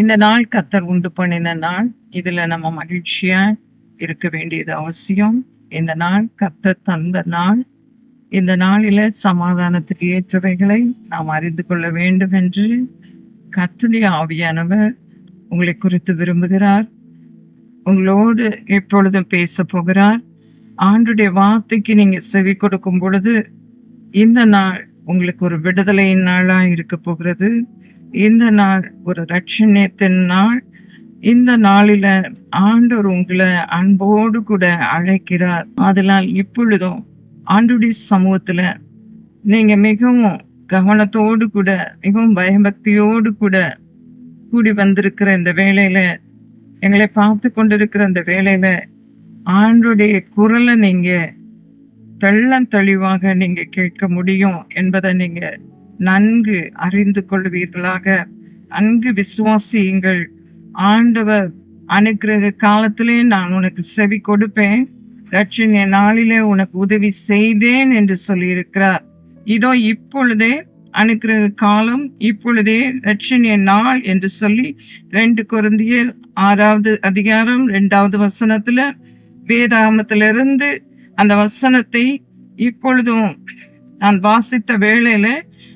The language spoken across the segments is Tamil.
இந்த நாள் கத்தர் உண்டு பண்ணின நாள். இதுல நம்ம மகிழ்ச்சியா இருக்க வேண்டியது அவசியம். இந்த நாள் கத்தர் தந்த நாள். இந்த நாளில சமாதானத்துக்கு ஏற்றவைகளை நாம் அறிந்து கொள்ள வேண்டும் என்று கத்துடைய ஆவியானவர் உங்களை குறித்து விரும்புகிறார். உங்களோடு எப்பொழுதும் பேச போகிறார். ஆண்டுடைய வார்த்தைக்கு நீங்க செவி கொடுக்கும் பொழுது இந்த நாள் உங்களுக்கு ஒரு விடுதலையின் நாளா இருக்க போகிறது. இந்த நாள் ஒரு ரட்சணத்தின் நாள். இந்த நாளில ஆண்டவர் உங்களை அன்போடு கூட அழைக்கிறார். அதனால் இப்பொழுதும் ஆண்டுடைய சமூகத்துல நீங்க மிகவும் கவனத்தோடு கூட மிகவும் பயபக்தியோடு கூட கூடி வந்திருக்கிற இந்த வேலையில எங்களை பார்த்து கொண்டிருக்கிற இந்த வேலையில ஆண்டுடைய குரலை நீங்க தெள்ளம் தெளிவாக நீங்க கேட்க முடியும் என்பதை நீங்க நன்கு அறிந்து கொள்வீர்களாக. நன்கு விசுவாசியுங்கள். ஆண்டவர் அனுக்கிரக காலத்திலே நான் உனக்கு செவி கொடுப்பேன். ரட்சணிய நாளிலே உனக்கு உதவி செய்தேன் என்று சொல்லியிருக்கிறார். இதோ இப்பொழுதே அனுக்கிரக காலம் இப்பொழுதே ரட்சணிய நாள் என்று சொல்லி ரெண்டு குருந்தியர் ஆறாவது அதிகாரம் ரெண்டாவது வசனத்துல வேதாமத்திலிருந்து அந்த வசனத்தை இப்பொழுதும் நான் வாசித்த வேளையில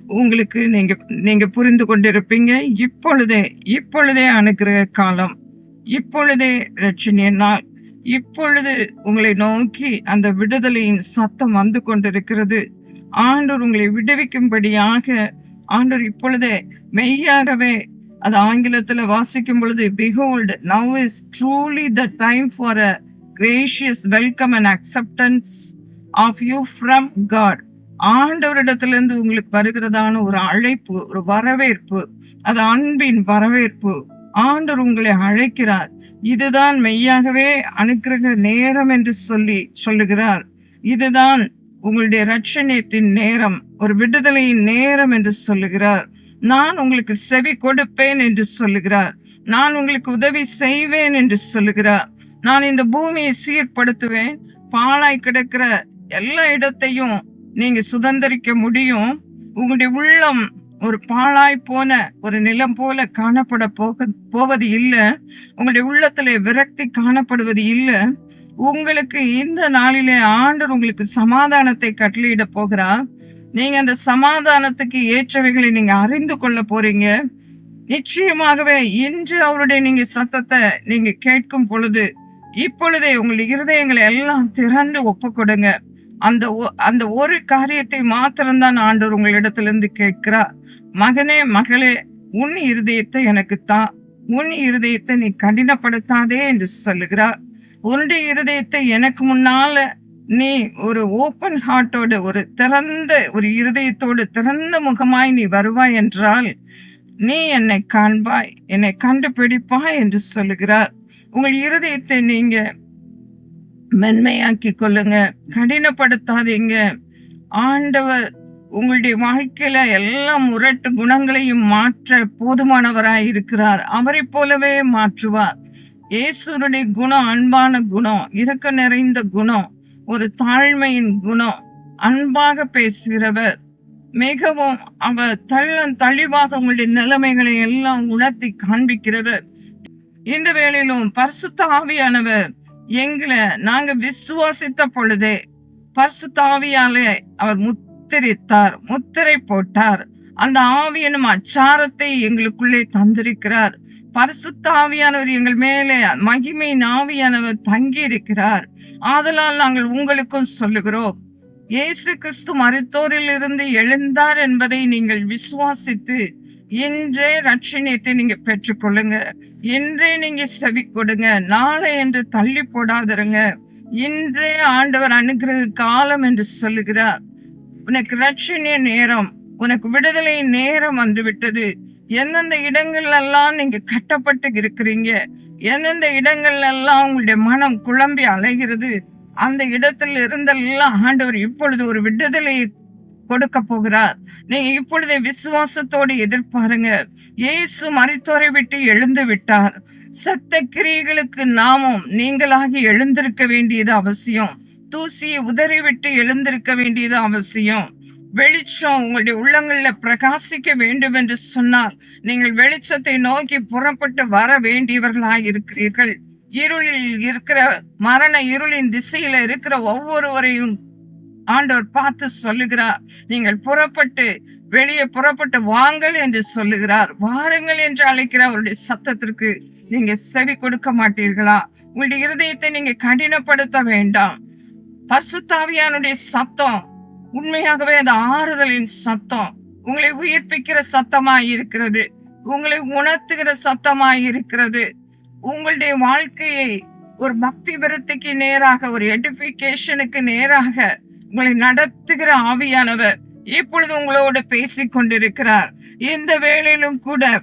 உங்களுக்கு நீங்க நீங்க புரிந்து கொண்டிருப்பீங்க. இப்பொழுதே இப்பொழுதே அனுகிரக காலம். இப்பொழுதே ரட்சணிய நாள். இப்பொழுது உங்களை நோக்கி அந்த விடுதலையின் சத்தம் வந்து கொண்டிருக்கிறது. ஆண்டவர் உங்களை விடுவிக்கும்படியாக ஆண்டவர் இப்பொழுதே மெய்யாகவே அது ஆங்கிலத்துல வாசிக்கும் பொழுது behold now is truly the time for a gracious welcome and acceptance of you from God ஆண்டவரிடத்திலிருந்து உங்களுக்கு வருகிறதான ஒரு அழைப்பு ஒரு வரவேற்பு அது அன்பின் வரவேற்பு. ஆண்டவர் உங்களை அழைக்கிறார். இதுதான் மெய்யாகவே அனுக்கிரக நேரம் என்று சொல்லி சொல்லுகிறார். இதுதான் உங்களுடைய ரட்சணியத்தின் நேரம் ஒரு விடுதலையின் நேரம் என்று சொல்லுகிறார். நான் உங்களுக்கு செவி கொடுப்பேன் என்று சொல்லுகிறார். நான் உங்களுக்கு உதவி செய்வேன் என்று சொல்லுகிறார். நான் இந்த பூமியை சீர்படுத்துவேன். பாழாய் கிடக்கிற எல்லா இடத்தையும் நீங்க சுதந்திரிக்க முடியும். உங்களுடைய உள்ளம் ஒரு பாழாய் போன ஒரு நிலம் போல காணப்பட போக போவது இல்லை. உங்களுடைய உள்ளத்துல விரக்தி காணப்படுவது இல்லை. உங்களுக்கு இந்த நாளிலே ஆண்டர் உங்களுக்கு சமாதானத்தை கட்டளையிட போகிறார். நீங்க அந்த சமாதானத்துக்கு ஏற்றவைகளை நீங்க அறிந்து கொள்ள போறீங்க. நிச்சயமாகவே இன்று அவருடைய நீங்க சத்தத்தை நீங்க கேட்கும் பொழுது இப்பொழுதே உங்களுடைய இருதயங்களை எல்லாம் திறந்து ஒப்பு கொடுங்க. அந்த அந்த ஒரு காரியத்தை மாத்திரம்தான் ஆண்டவர் உங்களிடத்திலிருந்து கேட்கிறார். மகனே மகளே உன் இருதயத்தை எனக்கு தான் உன் இருதயத்தை நீ கடினப்படுத்தாதே என்று சொல்லுகிறார். உன்னுடைய இருதயத்தை எனக்கு முன்னால நீ ஒரு ஓப்பன் ஹார்ட்டோடு ஒரு திறந்த ஒரு இருதயத்தோடு திறந்த முகமாய் நீ வருவாய் என்றால் நீ என்னை காண்பாய் என்னை கண்டுபிடிப்பாய் என்று சொல்லுகிறார். உங்கள் இருதயத்தை நீங்க மென்மையாக்கி கொள்ளுங்க. கடினப்படுத்தாதீங்க. ஆண்டவர் உங்களுடைய வாழ்க்கையில எல்லா முரட்டு குணங்களையும் மாற்ற போதுமானவராய் இருக்கிறார். அவரை போலவே மாற்றுவார். இயேசுனுடைய குணம் அன்பான குணம் இரக்க நிறைந்த குணம் ஒரு தாழ்மையின் குணம் அன்பாக பேசுகிறவர். மிகவும் அவர் தள்ளம் தழிவாக உங்களுடைய நிலைமைகளை எல்லாம் உணர்த்தி காண்பிக்கிறவர். இந்த வேளையிலும் பரிசுத்த ஆவியானவர் எங்களை நாங்க விசுவாசித்த பொழுதே பரிசுத்த தாவியாலே அவர் முத்திரித்தார் முத்திரை போட்டார். அந்த ஆவியனும் அச்சாரத்தை எங்களுக்குள்ளே தந்திருக்கிறார். பரிசுத்த ஆவியானவர் எங்கள் மேலே மகிமையின் ஆவியானவர் தங்கி இருக்கிறார் ஆதலால் நாங்கள் உங்களுக்கும் சொல்லுகிறோம் இயேசு கிறிஸ்து மருத்தோரில் இருந்து எழுந்தார் என்பதை நீங்கள் விசுவாசித்து இன்றே ரட்சணியத்தை நீங்க பெற்றுக்கொள்ளுங்க. இன்றே நீங்க செவி கொடுங்க. நாளை என்று தள்ளி போடாதருங்க. இன்றே ஆண்டவர் அனுகிரக காலம் என்று சொல்லுகிறார். உனக்கு ரட்சணிய நேரம் உனக்கு விடுதலை நேரம் வந்து விட்டது எந்தெந்த இடங்கள் எல்லாம் நீங்க கட்டப்பட்டு இருக்கிறீங்க எந்தெந்த இடங்கள் எல்லாம் உங்களுடைய மனம் குழம்பி அலைகிறது அந்த இடத்தில் இருந்தெல்லாம் ஆண்டவர் இப்பொழுது ஒரு விடுதலையை கொடுக்க போகிறார் நீங்க இப்பொழுதே விசுவாசத்தோடு எதிர்பாருங்க. இயேசு மறைத்தோரை விட்டு எழுந்து விட்டார். சத்த கிரியைகளுக்கு நாமும் நீங்களாகி எழுந்திருக்க வேண்டியது அவசியம். தூசியை உதறிவிட்டு எழுந்திருக்க வேண்டியது அவசியம். வெளிச்சம் உங்களுடைய உள்ளங்கள்ல பிரகாசிக்க வேண்டும் என்று சொன்னார். நீங்கள் வெளிச்சத்தை நோக்கி புறப்பட்டு வர வேண்டியவர்களாய் இருக்கிறீர்கள். இருளில் இருக்கிற மரண இருளின் திசையில இருக்கிற ஒவ்வொருவரையும் ஆண்டவர் பார்த்து சொல்லுகிறார். நீங்கள் புறப்பட்டு வெளியே புறப்பட்டு வாங்கள் என்று சொல்லுகிறார். வாருங்கள் என்று அழைக்கிற அவருடைய சத்தத்திற்கு நீங்க செவி கொடுக்க மாட்டீர்களா? உங்களுடைய இருதயத்தை நீங்க கடினப்படுத்த வேண்டாம். பசுத்தாவியானுடைய சத்தம் உண்மையாகவே அந்த ஆறுதலின் சத்தம். உங்களை உயிர்ப்பிக்கிற சத்தமாய் இருக்கிறது உங்களை உணர்த்துகிற சத்தமாய் இருக்கிறது உங்களுடைய வாழ்க்கையை ஒரு பக்தி விருத்திக்கு நேராக ஒரு எடுபிகேஷனுக்கு நேராக உங்களை நடத்துகிற ஆவியானவர் இப்பொழுது உங்களோட பேசிக் கொண்டிருக்கிறார். இந்த வேளையிலும் கூட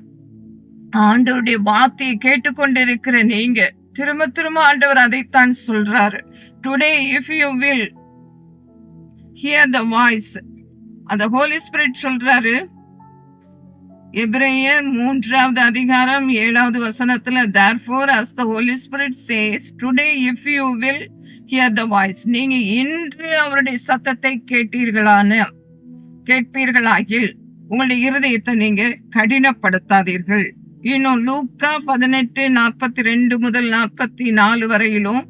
ஆண்டவருடைய வார்த்தையை கேட்டுக்கொண்டிருக்கிற நீங்க திரும்ப திரும்ப ஆண்டவர் அதைத்தான் சொல்றாரு. Today if you will hear the voice அந்த ஹோலி ஸ்பிரிட் சொல்றாரு. எப்ரேயர் மூன்றாவது அதிகாரம் ஏழாவது வசனத்துல therefore as the Holy Spirit says today if you will hear the voice நீங்க இன்று அவருடைய சத்தத்தை கேட்டீர்களான கேட்பீர்களாகில் உங்களுடைய இருதயத்தை நீங்க கடினப்படுத்தாதீர்கள். இன்னும் லூக்கா பதினெட்டு நாற்பத்தி ரெண்டு முதல் நாற்பத்தி நாலு வரையிலும்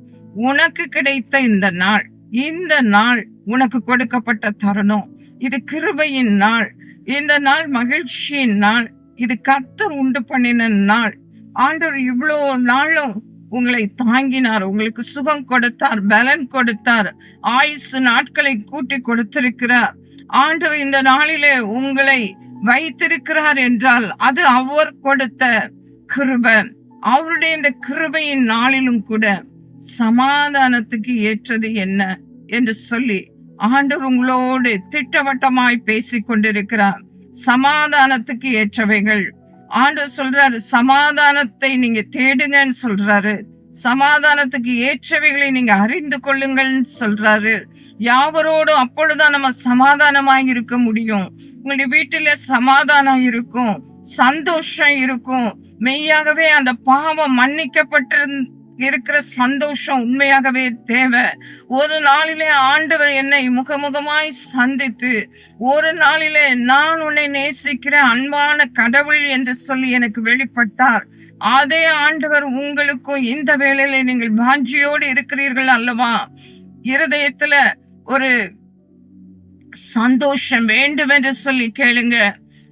உனக்கு கிடைத்த இந்த நாள் இந்த நாள் உனக்கு கொடுக்கப்பட்ட தருணம். இது கிருபையின் நாள். இந்த நாள் மகிழ்ச்சியின் நாள். இது கத்தர் உண்டு பண்ணின நாள். ஆண்டவர் இவ்வளோ நாளும் உங்களை தாங்கினார். உங்களுக்கு சுகம் கொடுத்தார் பலன் கொடுத்தார். ஆயுசு நாட்களை கூட்டி கொடுத்திருக்கிறார். ஆண்டு இந்த நாளிலே உங்களை வைத்திருக்கிறார் என்றால் அது அவர் கொடுத்த கிருப. அவருடைய இந்த கிருபையின் நாளிலும் கூட சமாதானத்துக்கு ஏற்றது என்ன என்று சொல்லி ஆண்டவர் உங்களோடு திட்டவட்டமாய் பேசிக் கொண்டிருக்கிறார் சமாதானத்துக்கு ஏற்றவைகள் ஆண்டவர் சொல்றாரு சமாதானத்தை நீங்க தேடுங்கன்னு சொல்றாரு. சமாதானத்துக்கு ஏற்றவைகளை நீங்க அறிந்து கொள்ளுங்கள்னு சொல்றாரு. யாவரோடும் அப்பொழுதுதான் நம்ம சமாதானமாக இருக்க முடியும். உங்களுடைய வீட்டுல சமாதானம் இருக்கும் சந்தோஷம் இருக்கும். மெய்யாகவே அந்த பாவம் மன்னிக்கப்பட்டிருந்த இருக்கிற சந்தோஷம் உண்மையாகவே தேவை. ஒரு நாளிலே ஆண்டவர் என்னை முகமுகமாய் சந்தித்து ஒரு நாளிலே நான் உன்னை நேசிக்கிற அன்பான கடவுள் என்று சொல்லி எனக்கு வெளிப்பட்டார். அதே ஆண்டவர் உங்களுக்கும் இந்த வேளையில நீங்கள் வாஞ்சியோடு இருக்கிறீர்கள் அல்லவா? இருதயத்துல ஒரு சந்தோஷம் வேண்டும் என்று சொல்லி கேளுங்க.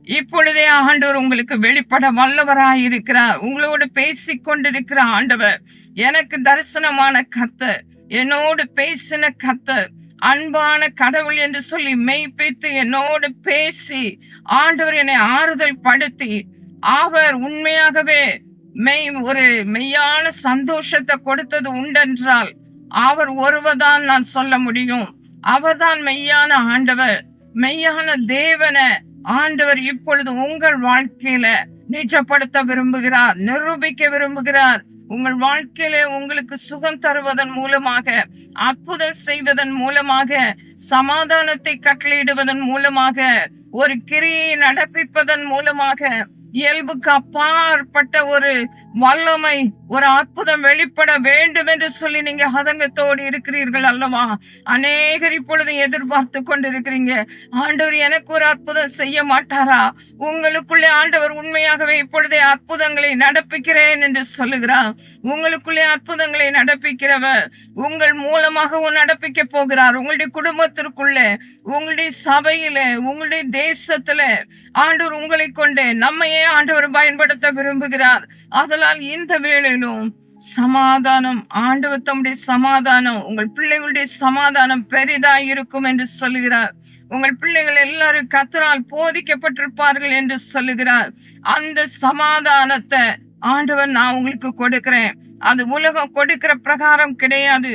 இப்பொழுதே ஆண்டவர் உங்களுக்கு வெளிப்பட வல்லவராய் இருக்கிறார். உங்களோடு பேசி கொண்டிருக்கிற ஆண்டவர் எனக்கு தரிசனமான கத்தர் என்னோடு பேசின கத்தர் அன்பான கடவுள் என்று சொல்லி மெய்ப்பித்து என்னோடு பேசி ஆண்டவர் என்னை ஆறுதல் படுத்தி அவர் உண்மையாகவே மெய் ஒரு மெய்யான சந்தோஷத்தை கொடுத்தது உண்டென்றால் அவர் ஒருவர்தான் நான் சொல்ல முடியும். அவர்தான் மெய்யான ஆண்டவர் மெய்யான தேவனை ஆண்டவர் இப்பொழுது உங்கள் வாழ்க்கையில நிஜப்படுத்த விரும்புகிறார் நிரூபிக்க விரும்புகிறார். உங்கள் வாழ்க்கையில உங்களுக்கு சுகம் தருவதன் மூலமாக அற்புதம் செய்வதன் மூலமாக சமாதானத்தை கட்டளையிடுவதன் மூலமாக ஒரு கிரியை நடப்பிப்பதன் மூலமாக இயல்புக்கு அப்பாற்பட்ட ஒரு வல்லமை ஒரு அற்புதம் வெளிப்பட வேண்டும் என்று சொல்லி நீங்க ஹதங்கத்தோடு இருக்கிறீர்கள் அல்லவா? அநேகர் இப்பொழுது எதிர்பார்த்து கொண்டிருக்கிறீங்க. ஆண்டவர் எனக்கு ஒரு அற்புதம் செய்ய மாட்டாரா? உங்களுக்குள்ளே ஆண்டவர் உண்மையாகவே இப்பொழுதே அற்புதங்களை நடப்பிக்கிறேன் என்று சொல்லுகிறார். உங்களுக்குள்ளே அற்புதங்களை நடப்பிக்கிறவர் உங்கள் மூலமாகவும் நடப்பிக்க போகிறார். உங்களுடைய குடும்பத்திற்குள்ளே உங்களுடைய சபையில உங்களுடைய தேசத்துல ஆண்டவர் உங்களை கொண்டு நம்மையே ஆண்டவர் பயன்படுத்த விரும்புகிறார். அதனால் இந்த வேளையிலும் சமாதானம் ஆண்டவர் தம்முடைய சமாதானம் உங்கள் பிள்ளைகளுடைய சமாதானம் பெரிதா இருக்கும் என்று சொல்லுகிறார். உங்கள் பிள்ளைகள் எல்லாரும் கத்தரால் போதிக்கப்பட்டிருப்பார்கள் என்று சொல்லுகிறார். அந்த சமாதானத்தை ஆண்டவர் நான் உங்களுக்கு கொடுக்கிறேன். அது உலகம் கொடுக்கிற பிரகாரம் கிடையாது.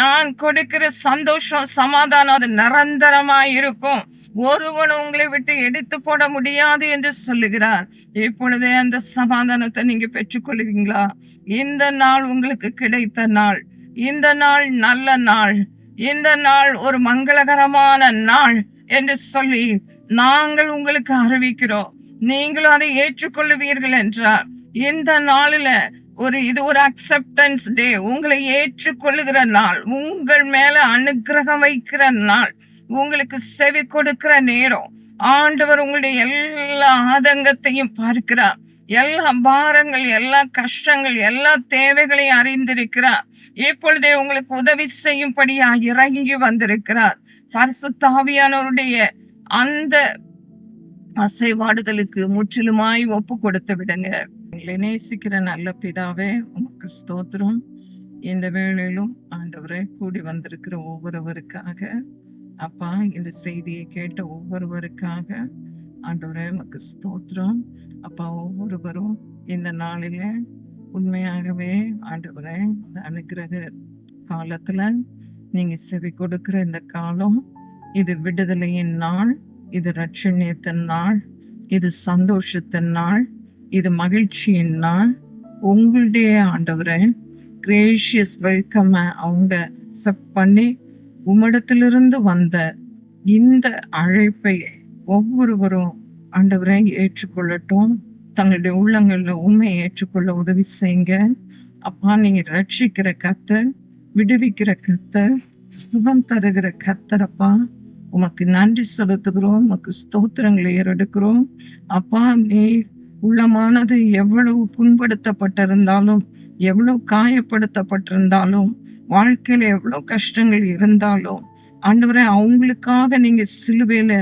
நான் கொடுக்கிற சந்தோஷம் சமாதானம் அது நிரந்தரமாய் இருக்கும். ஒருவன் உங்களை விட்டு எடுத்து போட முடியாது என்று சொல்லுகிறார். இப்பொழுதே அந்த சமாதானத்தை நீங்க பெற்றுக்கொள்வீங்களா இந்த நாள் உங்களுக்கு கிடைத்த நாள். இந்த நாள் நல்ல நாள். இந்த நாள் ஒரு மங்களகரமான நாள் என்று சொல்லி நாங்கள் உங்களுக்கு அறிவிக்கிறோம். நீங்களும் அதை ஏற்றுக்கொள்ளுவீர்கள் என்றார். இந்த நாளில ஒரு இது ஒரு அக்செப்டன்ஸ் டே உங்களை ஏற்றுக்கொள்ளுகிற நாள். உங்கள் மேல அனுக்கிரகம் வைக்கிற நாள். உங்களுக்கு செவி கொடுக்கிற நேரம். ஆண்டவர் உங்களுடைய எல்லா ஆதங்கத்தையும் பார்க்கிறார். எல்லா பாரங்கள் எல்லா கஷ்டங்கள் எல்லா தேவைகளையும் அறிந்திருக்கிறார். இப்பொழுதே உங்களுக்கு உதவி செய்யும்படியா இறங்கி வந்திருக்கிறார். பரிசுத்தாவியானவருடைய அந்த அசைவாடுதலுக்கு முற்றிலுமாய் ஒப்பு கொடுத்து விடுங்க. நேசிக்கிற நல்ல பிதாவே உமக்கு ஸ்தோத்திரம். இந்த வேளையிலும் ஆண்டவரை கூடி வந்திருக்கிற ஒவ்வொருவருக்காக அப்பா இந்த செய்தியை கேட்ட ஒவ்வொருவருக்காக ஆண்டவரே உமக்கு ஸ்தோத்திரம். அப்பா ஒவ்வொருவரும் இந்த நாளில உண்மையாகவே ஆண்டவரே இந்த அனுக்கிரக காலத்துல நீங்க செவி கொடுக்கிற இந்த காலம் இது விடுதலையின் நாள் இது ரட்சணியத்தின் நாள் இது சந்தோஷத்தின் நாள் இது மகிழ்ச்சியின் நாள். உங்களுடைய ஆண்டவரை கிரேஷியஸ் வெல்கம் அவங்க செப் பண்ணி உம்மிடத்திலிருந்து வந்த இந்த அழைப்பை ஒவ்வொருவரும் ஆண்டவரை ஏற்றுக்கொள்ளட்டும். தங்களுடைய உள்ளங்கள்ல உண்மையை ஏற்றுக்கொள்ள உதவி செய்யுங்க அப்பா நீங்க ரட்சிக்கிற கத்தர் விடுவிக்கிற கத்தர் சுகம் தருகிற கத்தரப்பா உமக்கு நன்றி செலுத்துகிறோம். உமக்கு ஸ்தோத்திரங்களை ஏறெடுக்கிறோம். அப்பா நீ உள்ளமானது எவ்வளவு புண்படுத்தப்பட்டிருந்தாலும் எவ்வளவு காயப்படுத்தப்பட்டிருந்தாலும் வாழ்க்கையில எவ்வளவு கஷ்டங்கள் இருந்தாலும் ஆண்டவரை அவங்களுக்காக நீங்க சிலுவையில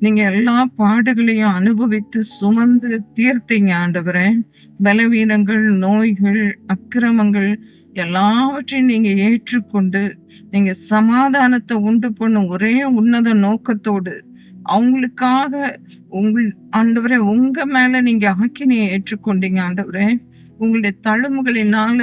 நீங்க எல்லா பாடுகளையும் அனுபவித்து சுமந்து தீர்த்தீங்க ஆண்டவரே. பலவீனங்கள் நோய்கள் அக்கிரமங்கள் எல்லாவற்றையும் நீங்க ஏற்றுக்கொண்டு நீங்க சமாதானத்தை உண்டு பண்ணும் ஒரே உன்னத நோக்கத்தோடு அவங்களுக்காக உங்கள் ஆண்டவரே உங்க மேல நீங்க ஆக்கினியை ஏற்றுக்கொண்டீங்க ஆண்டவரே. உங்களுடைய தழும்புகளினால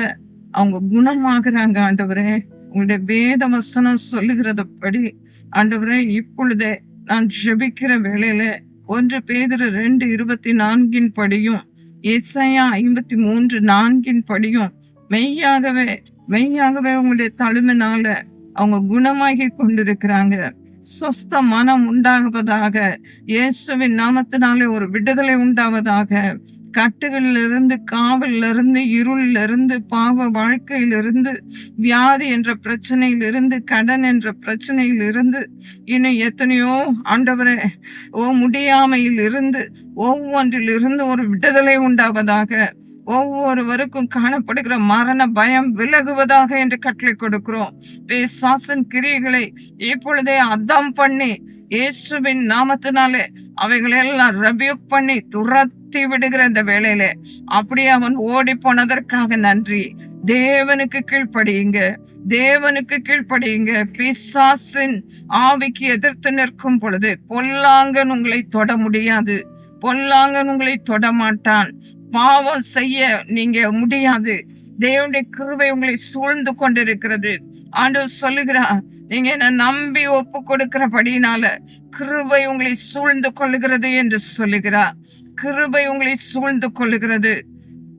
அவங்க குணமாகறாங்க ஆண்டவரே. உங்களுடைய வேத வசனம் சொல்லுகிறதப்படி ஆண்டவரே இப்பொழுதே நான் ஜெபிக்கிற வேளையில ஒன்று பேதர் ரெண்டு இருபத்தி நான்கின் படியும் எஸ்ஐயா ஐம்பத்தி மூன்று நான்கின் படியும் மெய்யாகவே மெய்யாகவே உங்களுடைய தழுமினால அவங்க குணமாகி கொண்டிருக்கிறாங்க. சொஸ்த மனம் உண்டாகுவதாக இயேசுவின் நாமத்தினாலே ஒரு விடுதலை உண்டாவதாக கட்டுகளிலிருந்து இருந்து காவலில் இருந்து இருள்ல இருந்து பாவ வாழ்க்கையிலிருந்து வியாதி என்ற பிரச்சனையிலிருந்து கடன் என்ற பிரச்சனையிலிருந்து இன்னும் எத்தனையோ ஆண்டவரே ஓ முடியாமையில் இருந்து ஒவ்வொன்றிலிருந்து ஒரு விடுதலை உண்டாவதாக ஒவ்வொருவருக்கும் காணப்படுகிற மரண பயம் விலகுவதாக என்று கட்டளை கொடுக்கிறோம். பேசாசன் கிரியைகளை இப்பொழுதே அர்த்தம் பண்ணி இயேசுவின் நாமத்தினாலே அவைகளை எல்லாம் ரபியுக் பண்ணி துரத்தி விடுகிற அந்த வேளையில அப்படியே அவன் ஓடி போனதற்காக நன்றி. தேவனுக்கு கீழ்ப்படியுங்க. தேவனுக்கு கீழ்ப்படியுங்க. பிசாசின் ஆவிக்கு எதிர்த்து நிற்கும் பொழுது பொல்லாங்கன் உங்களை தொட முடியாது. பொல்லாங்கன் உங்களை தொட மாட்டான். பாவம் செய்ய நீங்க முடியாது. தேவனுடைய கிருவை உங்களை சூழ்ந்து கொண்டிருக்கிறது. ஆண்டவர் சொல்லுகிறார் நீங்க என்ன நம்பி ஒப்பு கொடுக்கிறபடினால கிருவை உங்களை சூழ்ந்து கொள்ளுகிறது என்று சொல்லுகிறார். கிருபை உங்களை சூழ்ந்து கொள்ளுகிறது.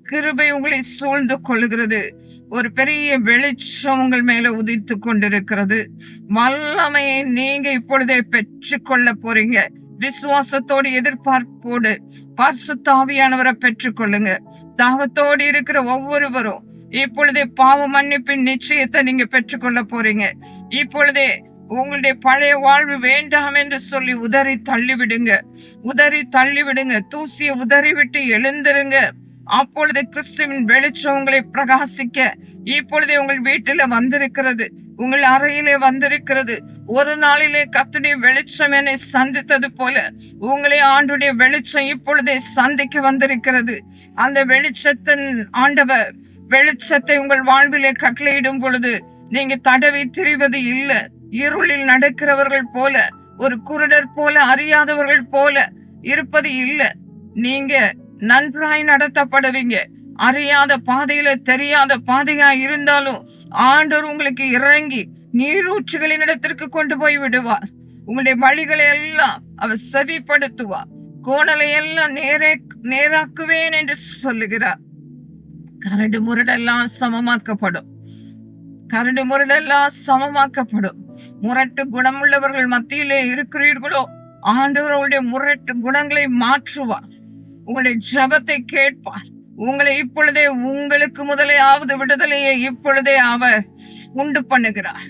கிருபை உங்களை சூழ்ந்து கொள்ளுகிறது. ஒரு பெரிய வெளிச்சம் உங்கள் மேல உதித்து கொண்டிருக்கிறது. வல்லமையை நீங்க இப்பொழுதே பெற்று கொள்ள போறீங்க. விசுவாசத்தோடு எதிர்பார்ப்போடு பரிசுத்தாவியானவரை பெற்றுக்கொள்ளுங்க. தாகத்தோடு இருக்கிற ஒவ்வொருவரும் இப்பொழுதே பாவ மன்னிப்பின் நிச்சயத்தை நீங்க பெற்றுக்கொள்ள போறீங்க. இப்பொழுதே உங்களுடைய பழைய வாழ்வு வேண்டாம் என்று சொல்லி உதறி தள்ளிவிடுங்க. உதறி தள்ளிவிடுங்க. தூசியை உதறிவிட்டு எழுந்திருங்க. அப்பொழுது கிறிஸ்துவின் வெளிச்சம் உங்களை பிரகாசிக்க. இப்பொழுதே உங்கள் வீட்டில வந்திருக்கிறது. உங்கள் அறையிலே வந்திருக்கிறது. ஒரு நாளிலே கத்துடைய வெளிச்சம் என்னை சந்தித்தது போல உங்களை ஆண்டுடைய வெளிச்சம் இப்பொழுதே சந்திக்க வந்திருக்கிறது. அந்த வெளிச்சத்தின் ஆண்டவர் வெளிச்சத்தை உங்கள் வாழ்விலே கட்டளையிடும் பொழுது நீங்க தடவி திரிவது இல்லை. இருளில் நடக்கிறவர்கள் போல ஒரு குருடர் போல அறியாதவர்கள் போல இருப்பது இல்ல. நீங்க நன்றாய் நடத்தப்படுவீங்க. அறியாத பாதையில தெரியாத பாதையா இருந்தாலும் ஆண்டவர் உங்களுக்கு இறங்கி நீரூற்றுகளின் இடத்திற்கு கொண்டு போய் விடுவார். உங்களுடைய வழிகளை எல்லாம் அவர் செவிப்படுத்துவார். கோணலை எல்லாம் நேரே நேராக்குவேன் என்று சொல்லுகிறார். கரடு முரடெல்லாம் சமமாக்கப்படும். கரடு முரடெல்லாம் சமமாக்கப்படும். முரட்டு குணமுள்ளவர்கள் மத்தியிலே இருக்கிறீர்களோ ஆண்டவர் உங்களுடைய முரட்டு குணங்களை மாற்றுவார். உங்களுடைய ஜபத்தை கேட்பார். உங்களை இப்பொழுதே உங்களுக்கு முதலையாவது விடுதலையை இப்பொழுதே அவர் உண்டு பண்ணுகிறார்.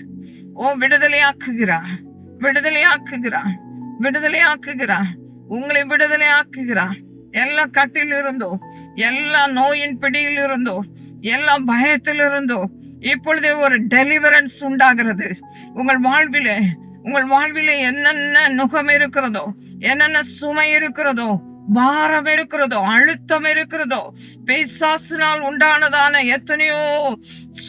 ஓ விடுதலையாக்குகிறார். விடுதலையாக்குகிறார். விடுதலையாக்குகிறார். உங்களை விடுதலையாக்குகிறார். எல்லா கட்டிலிருந்தோ எல்லா நோயின் பிடியில் இருந்தோ எல்லா பயத்தில் இருந்தோ இப்பொழுது ஒரு டெலிவரன்ஸ் உண்டாகிறது. உங்கள் வாழ்விலே உங்கள் வாழ்விலே என்னென்ன நுகம் இருக்கிறதோ என்னென்ன சுமை இருக்கிறதோ பாரம் இருக்கிறதோ அழுத்தம் இருக்கிறதோ பேசாசினால் உண்டானதான எத்தனையோ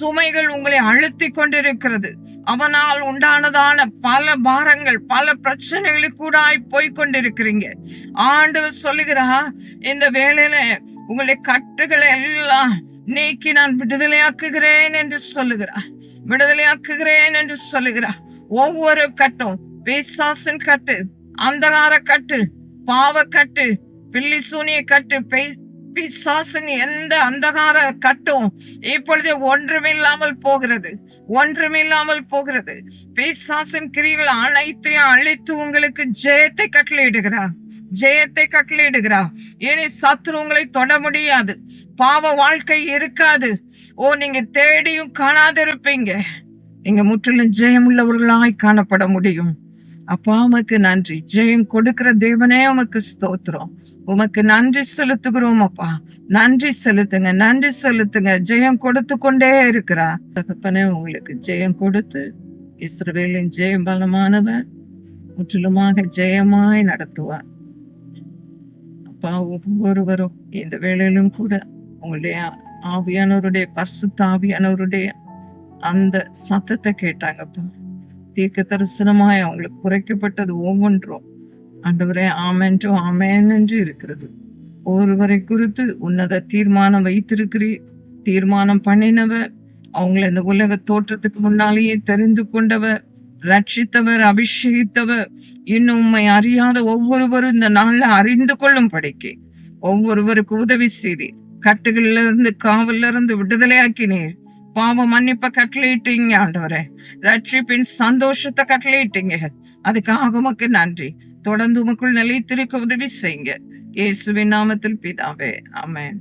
சுமைகள் உங்களை அழுத்தி கொண்டிருக்கிறது. அவனால் உண்டானதான பல பாரங்கள் பல பிரச்சனைகளுக்கு கூட கொண்டிருக்கிறீங்க. ஆண்டவர் சொல்லுகிறா இந்த வேலையில உங்களுடைய கட்டுகளை எல்லாம் நீக்கி நான் விடுதலையாக்குகிறேன் என்று சொல்லுகிறார். விடுதலையாக்குகிறேன் என்று சொல்லுகிறார். ஒவ்வொரு கட்டும் பேசாசின் கட்டு அந்தகார கட்டு பாவ கட்டு பில்லி சூனிய கட்டு பெய் பிசாசின் எந்த அந்தகார கட்டும் இப்பொழுது ஒன்றுமில்லாமல் போகிறது. ஒன்றுமில்லாமல் போகிறது. பிசாசின் கிரிகள் அனைத்தையும் அழித்து உங்களுக்கு ஜெயத்தை கட்டளையிடுகிறார். ஜெயத்தை கட்டளையிடுகிறார் இனி சத்ரு உங்களை தொட முடியாது. பாவ வாழ்க்கை இருக்காது. ஓ நீங்க தேடியும் காணாதிருப்பீங்க. நீங்க முற்றிலும் ஜெயம் உள்ளவர்களாய் காணப்பட முடியும். அப்பா உமக்கு நன்றி. ஜெயம் கொடுக்கிற தேவனே உமக்கு ஸ்தோத்திரம். உமக்கு நன்றி செலுத்துகிறோம் அப்பா. நன்றி செலுத்துங்க நன்றி செலுத்துங்க. ஜெயம் கொடுத்து கொண்டே இருக்கிறா தகப்பனே உங்களுக்கு ஜெயம் கொடுத்து இஸ்ரவேலின் ஜெயம் பலமானவர் முற்றிலுமாக ஜெயமாய் நடத்துவார். அப்பா ஒவ்வொருவரும் இந்த வேளையிலும் கூட உங்களுடைய ஆவியானவருடைய பரிசுத்த ஆவியானவருடைய அந்த சத்தத்தை கேட்டாங்கப்பா. தீர்க்க தரிசனமாய் அவங்களுக்கு குறைக்கப்பட்டது ஒவ்வொன்றும். ஆண்டவரே ஆமென்றும் ஆமேன் என்று இருக்கிறது. ஒருவரை குறித்து உன்னத தீர்மானம் வைத்திருக்கிறீ தீர்மானம் பண்ணினவ அவங்களை இந்த உலக தோற்றத்துக்கு முன்னாலேயே தெரிந்து கொண்டவர். ரட்சித்தவர் அபிஷேகித்தவர் இன்னும் உண்மை அறியாத ஒவ்வொருவரும் இந்த நாள்ல அறிந்து கொள்ளும் படிக்கு. ஒவ்வொருவருக்கு உதவி செய்தி கட்டுகள்ல இருந்து காவல்ல இருந்து விடுதலையாக்கினீர். பாவ மன்னிப்ப கட்டளையிட்டீங்க ஆண்டவரே. ரட்சிப்பின் சந்தோஷத்தை கட்டளையிட்டீங்க. அதுக்காக உமக்கு நன்றி. தொடர்ந்து உமக்குள் நிலைத்திருக்க உதவி செய்யுங்க. இயேசுவின் நாமத்தில் பிதாவே ஆமென்.